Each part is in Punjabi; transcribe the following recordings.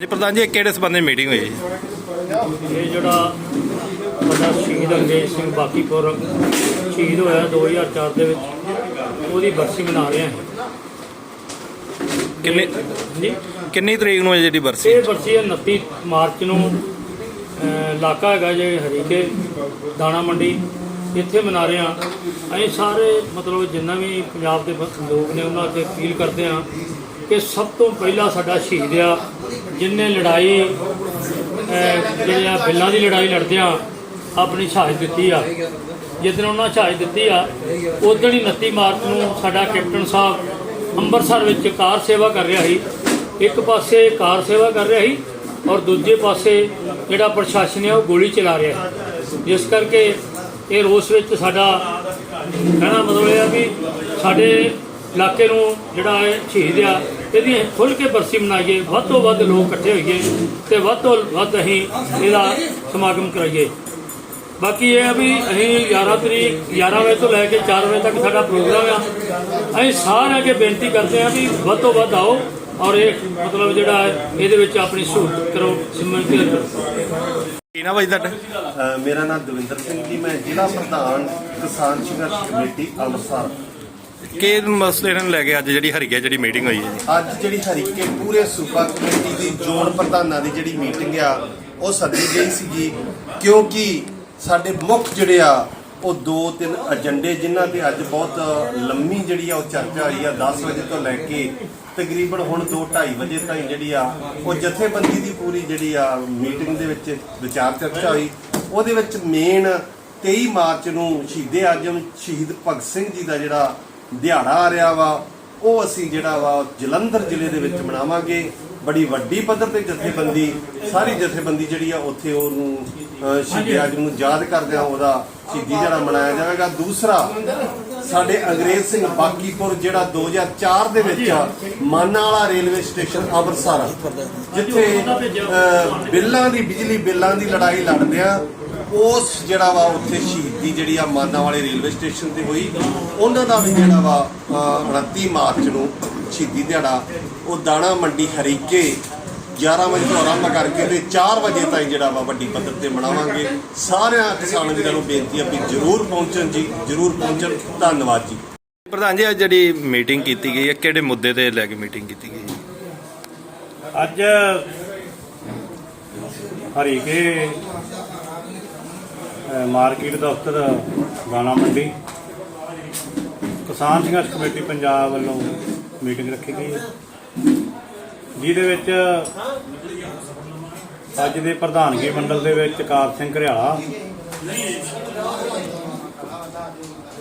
ਜੀ ਪ੍ਰਧਾਨ ਜੀ ਇਹ ਕਿਹੜੇ ਸੰਬੰਧੀ ਮੀਟਿੰਗ ਹੋਈ ਜੀ? ਇਹ ਜਿਹੜਾ ਵੱਡਾ ਸ਼ਹੀਦ ਅੰਗਰੇਜ਼ ਸਿੰਘ ਬਾਕੀਪੁਰ ਸ਼ਹੀਦ ਹੋਇਆ 2004 ਦੇ ਵਿੱਚ ਉਹਦੀ ਬਰਸੀ ਮਨਾ ਰਹੇ ਹਾਂ। ਕਿੰਨੇ ਜੀ? ਕਿੰਨੀ ਤਰੀਕ ਨੂੰ ਹੈ ਜਿਹੜੀ ਬਰਸੀ? ਇਹ ਬਰਸੀ ਹੈ 29 ਮਾਰਚ ਨੂੰ ਅਹ, ਇਲਾਕਾ ਹੈਗਾ ਜੇ ਹਰੀਕੇ ਦਾਣਾ ਮੰਡੀ ਇੱਥੇ ਮਨਾ ਰਹੇ ਹਾਂ। ਅਸੀਂ ਸਾਰੇ ਮਤਲਬ ਜਿੰਨਾ ਵੀ ਪੰਜਾਬ ਦੇ ਬ- ਲੋਕ ਨੇ ਉਹਨਾਂ ਅੱਗੇ ਅਪੀਲ ਕਰਦੇ ਹਾਂ ਕਿ ਸਭ ਤੋਂ ਪਹਿਲਾਂ ਸਾਡਾ ਸ਼ਹੀਦ ਆ ਜਿਨਨੇ ਲੜਾਈ ਅਹ, ਜਿਹੜੀਆਂ ਬਿੱਲਾਂ ਦੀ ਲੜਾਈ ਲੜਦਿਆਂ ਆਪਣੀ ਸ਼ਹਾਦਤ ਦਿੱਤੀ ਆ। ਜਿੱਦਣ ਉਹਨਾਂ ਸ਼ਹਾਦਤ ਦਿੱਤੀ ਆ ਉਦੋਂ ਹੀ 29 ਮਾਰਚ ਨੂੰ ਸਾਡਾ ਕੈਪਟਨ ਸਾਹਿਬ ਅੰਮ੍ਰਿਤਸਰ ਵਿੱਚ ਕਾਰ ਸੇਵਾ ਕਰ ਰਿਹਾ ਸੀ। ਇੱਕ ਪਾਸੇ ਕਾਰ ਸੇਵਾ ਕਰ ਰਿਹਾ ਸੀ ਔਰ ਦੂਜੇ ਪਾਸੇ ਜਿਹੜਾ ਪ੍ਰਸ਼ਾਸਨ ਹੈ ਉਹ ਗੋਲੀ ਚਲਾ ਰਿਹਾ ਜਿਸ ਕਰਕੇ ਇਹ ਰੋਸ ਵਿੱਚ ਸਾਡਾ ਕਹਿਣਾ ਮਤਲਬ ਇਹ ਆ ਵੀ ਸਾਡੇ ਇਲਾਕੇ ਨੂੰ ਜਿਹੜਾ ਇਹ ਸ਼ਹੀਦ ਆ ਇਹਦੀ ਖੁੱਲ੍ਹ ਕੇ ਬਰਸੀ ਮਨਾਈਏ ਵੱਧ ਤੋਂ ਵੱਧ ਲੋਕ ਇਕੱਠੇ ਹੋਈਏ ਤੇ ਵੱਧ ਤੋਂ ਵੱਧ ਅਸੀਂ ਇਹਦਾ ਸਮਾਗਮ ਕਰਾਈਏ। ਬਾਕੀ ਇਹ ਆ ਵੀ ਅਸੀਂ 11 ਤਰੀਕ 11 ਵਜੇ ਤੋਂ ਲੈ ਕੇ 4 ਵਜੇ ਤੱਕ ਸਾਡਾ ਪ੍ਰੋਗਰਾਮ ਆ। ਅਸੀਂ ਸਾਰਿਆਂ ਅੱਗੇ ਬੇਨਤੀ ਕਰਦੇ ਆ ਵੀ ਵੱਧ ਤੋਂ ਵੱਧ ਆਓ ਔਰ ਇਹ ਮਤਲਬ ਜਿਹੜਾ ਹੈ ਇਹਦੇ ਵਿੱਚ ਆਪਣੀ ਸਹੂਲਤ ਕਰੋ ਸਿਮਰਤੀ ਕਰੋ ਕੀ ਨਾ ਭਾਈ ਤੁਹਾਡਾ? ਮੇਰਾ ਨਾਮ ਦਵਿੰਦਰ ਸਿੰਘ ਜੀ ਮੈਂ ਜ਼ਿਲ੍ਹਾ ਪ੍ਰਧਾਨ ਕਿਸਾਨ ਸੰਘਰਸ਼ ਕਮੇਟੀ ਅੰਮ੍ਰਿਤਸਰ। ਕੀ ਮਸਲੇ ਨੂੰ ਲੈ ਕੇ ਅੱਜ ਜਿਹੜੀ ਹਰੀਕੇ ਜਿਹੜੀ ਮੀਟਿੰਗ ਹੋਈ ਹੈ ਜੀ? ਅੱਜ ਜਿਹੜੀ ਹਰੀਕੇ ਪੂਰੇ ਸੂਬਾ ਕਮੇਟੀ ਦੀ ਜ਼ੋਨ ਪ੍ਰਧਾਨਾਂ ਦੀ ਜਿਹੜੀ ਮੀਟਿੰਗ ਆ, ਉਹ ਸੱਦੀ ਗਈ ਸੀਗੀ। ਕਿਉਂਕਿ ਸਾਡੇ ਮੁੱਖ ਜਿਹੜੇ ਆ, ਉਹ ਦੋ ਤਿੰਨ ਏਜੰਡੇ ਜਿਨ੍ਹਾਂ ਤੇ ਅੱਜ ਬਹੁਤ ਲੰਮੀ ਜਿਹੜੀ ਆ, ਉਹ ਚਰਚਾ ਹੋਈ ਆ 10 ਵਜੇ ਤੋਂ ਲੈ ਕੇ ਤਕਰੀਬਨ ਹੁਣ 2:30 ਵਜੇ ਤਾਈਂ ਜਿਹੜੀ ਆ, ਉਹ ਜਥੇਬੰਦੀ ਦੀ ਪੂਰੀ ਜਿਹੜੀ ਆ ਮੀਟਿੰਗ ਦੇ ਵਿੱਚ ਵਿਚਾਰ ਚਰਚਾ ਹੋਈ। ਉਹਦੇ ਵਿੱਚ ਮੇਨ 23 ਮਾਰਚ ਨੂੰ ਸ਼ਹੀਦੇ ਆਜਮ ਸ਼ਹੀਦ ਭਗਤ ਸਿੰਘ ਜੀ ਦਾ ਜਿਹੜਾ ਦਿਹਾੜਾ ਆ ਰਿਹਾ ਵਾ, ਉਹ ਅਸੀਂ ਜਿਹੜਾ ਵਾ ਜਲੰਧਰ ਜ਼ਿਲ੍ਹੇ ਦੇ ਵਿੱਚ ਮਨਾਵਾਂਗੇ। ਬੜੀ ਵੱਡੀ ਪੱਧਰ ਤੇ ਜਥੇਬੰਦੀ, ਸਾਰੀ ਜਥੇਬੰਦੀ ਜਿਹੜੀ ਆ, ਉੱਥੇ ਉਹਨੂੰ ਸ਼ਹੀਦ ਆਜਮ ਨੂੰ ਯਾਦ ਕਰਦਿਆਂ ਉਹਦਾ ਸ਼ਹੀਦੀ ਜਿਹੜਾ ਮਨਾਇਆ ਜਾਵੇਗਾ। ਦੂਸਰਾ, ਸਾਡੇ ਅੰਗਰੇਜ਼ ਸਿੰਘ ਬਾਕੀਪੁਰ ਜਿਹੜਾ 2004 ਦੇ ਵਿੱਚ ਮਾਨਾ ਵਾਲਾ ਰੇਲਵੇ ਸਟੇਸ਼ਨ ਅੰਮ੍ਰਿਤਸਰ, ਜਿੱਥੇ ਬਿੱਲਾਂ ਦੀ, ਬਿਜਲੀ ਬਿੱਲਾਂ ਦੀ ਲੜਾਈ ਲੜਦਿਆਂ ਉਸ ਜਿਹੜਾ ਵਾ ਉੱਥੇ ਸ਼ਹੀਦੀ ਜਿਹੜੀ ਆ ਮਾਨਾ ਵਾਲੇ ਰੇਲਵੇ ਸਟੇਸ਼ਨ ਤੇ ਹੋਈ ਉਹਨਾਂ ਦਾ ਵੀ ਜਿਹੜਾ ਵਾ ਅਹ, 29 ਮਾਰਚ ਨੂੰ ਸ਼ਹੀਦੀ ਦਿਹਾੜਾ ਉਹ ਦਾਣਾ ਮੰਡੀ ਹਰੀਕੇ 11 ਵਜੇ ਤੋਂ ਆਰੰਭ ਕਰਕੇ ਤੇ 4 ਵਜੇ ਤਾਈਂ ਜਿਹੜਾ ਵਾ ਵੱਡੀ ਪੱਧਰ ਤੇ ਮਨਾਵਾਂਗੇ। ਸਾਰਿਆਂ ਕਿਸਾਨ ਵੀਰਾਂ ਨੂੰ ਬੇਨਤੀ ਆ ਵੀ ਜਰੂਰ ਪਹੁੰਚਣ ਜੀ ਜਰੂਰ ਪਹੁੰਚਣ। ਧੰਨਵਾਦ ਜੀ। ਪ੍ਰਧਾਨ ਜੀ ਅੱਜ ਜਿਹੜੀ ਮੀਟਿੰਗ ਕੀਤੀ ਗਈ ਹੈ ਕਿਹੜੇ ਮੁੱਦੇ ਤੇ ਲੈ ਕੇ ਮੀਟਿੰਗ ਕੀਤੀ ਗਈ ਅੱਜ ਹਰੀਕੇ ਮਾਰਕੀਟ ਦਫ਼ਤਰ ਗਾਣਾ ਮੰਡੀ। ਕਿਸਾਨ ਸੰਘਰਸ਼ ਕਮੇਟੀ ਪੰਜਾਬ ਵੱਲੋਂ ਮੀਟਿੰਗ ਰੱਖੀ ਗਈ ਹੈ। ਜਿਹਦੇ ਵਿੱਚ ਅੱਜ ਦੇ ਪ੍ਰਧਾਨਗੀ ਮੰਡਲ ਦੇ ਵਿੱਚ ਕਾਰ ਸਿੰਘ ਘਰਿਆਲਾ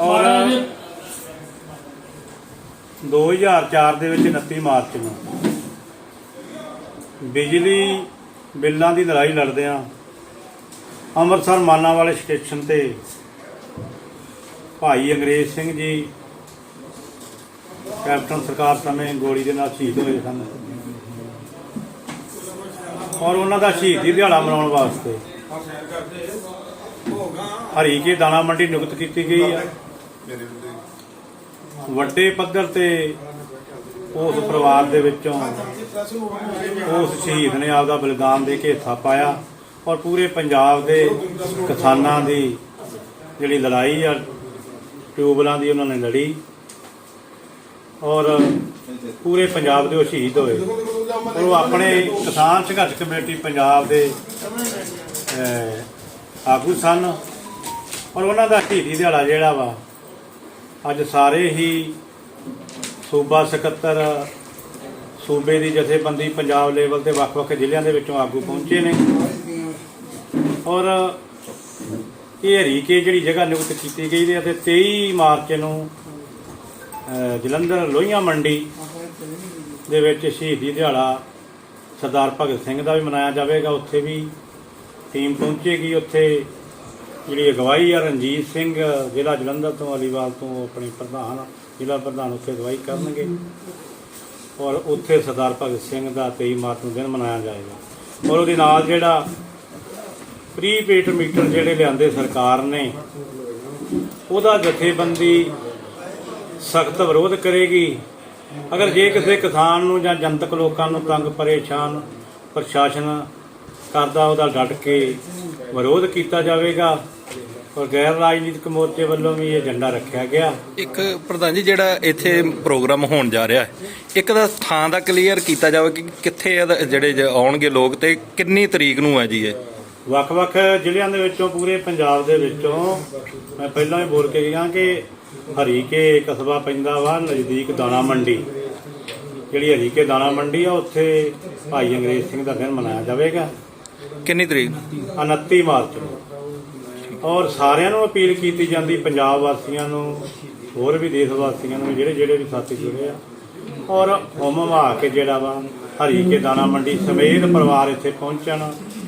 ਔਰ 2004 ਦੇ ਵਿੱਚ 29 ਮਾਰਚ ਨੂੰ ਬਿਜਲੀ ਬਿੱਲਾਂ ਦੀ ਲੜਾਈ ਲੜਦੇ ਆ ਅੰਮ੍ਰਿਤਸਰ ਮਾਨਾ ਵਾਲੇ ਸਟੇਸ਼ਨ ਤੇ ਭਾਈ ਅੰਗਰੇਜ਼ ਸਿੰਘ ਜੀ, ਕੈਪਟਨ ਸਰਕਾਰ ਸਮੇਂ ਗੋਲੀ ਦੇ ਨਾਲ ਸ਼ਹੀਦ ਹੋਏ ਸਨ। ਔਰ ਉਹਨਾਂ ਦਾ ਸ਼ਹੀਦੀ ਦਿਹਾੜਾ ਮਨਾਉਣ ਵਾਸਤੇ ਹਰੀ ਕੇ ਦਾਣਾ ਮੰਡੀ ਨਿਯੁਕਤ ਕੀਤੀ ਗਈ ਹੈ ਵੱਡੇ ਪੱਧਰ ਤੇ ਉਸ ਪਰਿਵਾਰ ਦੇ ਵਿੱਚੋਂ ਉਸ ਸ਼ਹੀਦ ਨੇ ਆਪਦਾ ਬਲਿਦਾਨ ਦੇ ਕੇ ਹਿੱਸਾ ਪਾਇਆ। ਔਰ ਪੂਰੇ ਪੰਜਾਬ ਦੇ ਕਿਸਾਨਾਂ ਦੀ ਜਿਹੜੀ ਲੜਾਈ ਆ ਟਿਊਬਲਾਂ ਦੀ ਉਹਨਾਂ ਨੇ ਲੜੀ। ਔਰ ਪੂਰੇ ਪੰਜਾਬ ਦੇ ਉਹ ਸ਼ਹੀਦ ਹੋਏ। ਔਰ ਉਹ ਆਪਣੇ ਕਿਸਾਨ ਸੰਘਰਸ਼ ਕਮੇਟੀ ਪੰਜਾਬ ਦੇ ਆਗੂ ਸਨ। ਔਰ ਉਹਨਾਂ ਦਾ ਸ਼ਹੀਦੀ ਦਿਹਾੜਾ ਜਿਹੜਾ ਵਾ, ਅੱਜ ਸਾਰੇ ਹੀ ਸੂਬਾ ਸਕੱਤਰ, ਸੂਬੇ ਦੀ ਜਥੇਬੰਦੀ ਪੰਜਾਬ ਲੈਵਲ ਤੇ ਵੱਖ-ਵੱਖ ਜ਼ਿਲ੍ਹਿਆਂ ਦੇ ਵਿੱਚੋਂ ਆਗੂ ਪਹੁੰਚੇ ਨੇ। ਔਰ ਇਹ ਹਰੀਕੇ ਜਿਹੜੀ ਜਗ੍ਹਾ ਨਿਯੁਕਤ ਕੀਤੀ ਗਈ ਹੈ ਅਤੇ 23 ਮਾਰਚ ਨੂੰ ਜਲੰਧਰ ਲੋਹੀਆਂ ਮੰਡੀ ਦੇ ਵਿੱਚ ਸ਼ਹੀਦੀ ਦਿਹਾੜਾ ਸਰਦਾਰ ਭਗਤ ਸਿੰਘ ਦਾ ਵੀ ਮਨਾਇਆ ਜਾਵੇਗਾ। ਉੱਥੇ ਵੀ ਟੀਮ ਪਹੁੰਚੇਗੀ। ਉੱਥੇ ਜਿਹੜੀ ਅਗਵਾਈ ਆ ਰਣਜੀਤ ਸਿੰਘ, ਜ਼ਿਲ੍ਹਾ ਜਲੰਧਰ ਤੋਂ, ਅਲੀਵਾਲ ਤੋਂ ਆਪਣੇ ਪ੍ਰਧਾਨ, ਜ਼ਿਲ੍ਹਾ ਪ੍ਰਧਾਨ ਉੱਥੇ ਅਗਵਾਈ ਕਰਨਗੇ। ਔਰ ਉੱਥੇ ਸਰਦਾਰ ਭਗਤ ਸਿੰਘ ਦਾ 23 ਮਾਰਚ ਨੂੰ ਦਿਨ ਮਨਾਇਆ ਜਾਏਗਾ। ਔਰ ਉਹਦੇ ਨਾਲ ਜਿਹੜਾ ਪ੍ਰੀ ਪੇਡ ਮੀਟਰ ਜਿਹੜੇ ਲਿਆਂਦੇ ਸਰਕਾਰ ਨੇ, ਉਹਦਾ ਜਥੇਬੰਦੀ ਸਖਤ ਵਿਰੋਧ ਕਰੇਗੀ। ਅਗਰ ਜੇ ਕਿਸੇ ਕਿਸਾਨ ਨੂੰ ਜਾਂ ਜਨਤਕ ਲੋਕਾਂ ਨੂੰ ਤੰਗ, ਪਰੇਸ਼ਾਨ, ਪ੍ਰਸ਼ਾਸਨ ਕਰਦਾ, ਉਹਦਾ ਡਟ ਕੇ ਵਿਰੋਧ ਕੀਤਾ ਜਾਵੇਗਾ। ਔਰ ਗੈਰ ਰਾਜਨੀਤਿਕ ਮੋਰਚੇ ਵੱਲੋਂ ਵੀ ਇਹ ਝੰਡਾ ਰੱਖਿਆ ਗਿਆ। ਇੱਕ ਪ੍ਰਧਾਨ ਜੀ, ਜਿਹੜਾ ਇੱਥੇ ਪ੍ਰੋਗਰਾਮ ਹੋਣ ਜਾ ਰਿਹਾ ਹੈ, ਇੱਕ ਦਾ ਥਾਂ ਦਾ ਕਲੀਅਰ ਕੀਤਾ ਜਾਵੇ ਕਿ ਕਿੱਥੇ ਇਹਦਾ ਜਿਹੜੇ ਆਉਣਗੇ ਲੋਕ ਤੇ ਕਿੰਨੀ ਤਰੀਕ ਨੂੰ ਹੈ ਜੀ ਇਹ? ਵੱਖ-ਵੱਖ ਜ਼ਿਲ੍ਹਿਆਂ ਦੇ ਵਿੱਚੋਂ ਪੂਰੇ ਪੰਜਾਬ ਦੇ ਵਿੱਚੋਂ ਮੈਂ ਪਹਿਲਾਂ ਹੀ ਬੋਲ ਕੇ ਗਿਆ ਕਿ ਹਰੀਕੇ ਕਸਬਾ ਪੈਂਦਾ ਵਾ ਨਜ਼ਦੀਕ ਦਾਣਾ ਮੰਡੀ। ਜਿਹੜੀ ਹਰੀਕੇ ਦਾਣਾ ਮੰਡੀ ਆ ਉੱਥੇ ਭਾਈ ਅੰਗਰੇਜ਼ ਸਿੰਘ ਦਾ ਦਿਨ ਮਨਾਇਆ ਜਾਵੇਗਾ। ਕਿੰਨੀ ਤਰੀਕ 29 ਮਾਰਚ ਨੂੰ। ਔਰ ਸਾਰਿਆਂ ਨੂੰ ਅਪੀਲ ਕੀਤੀ ਜਾਂਦੀ ਪੰਜਾਬ ਵਾਸੀਆਂ ਨੂੰ ਹੋਰ ਵੀ ਦੇਸ਼ ਵਾਸੀਆਂ ਨੂੰ ਜਿਹੜੇ ਜਿਹੜੇ ਵੀ ਸਾਥੀ ਜੁੜੇ ਆ। ਔਰ ਹੁਮ ਆ ਕੇ ਜਿਹੜਾ ਵਾ ਹਰੀਕੇ ਦਾਣਾ ਮੰਡੀ ਸਮੇਤ ਪਰਿਵਾਰ ਇੱਥੇ ਪਹੁੰਚਣ।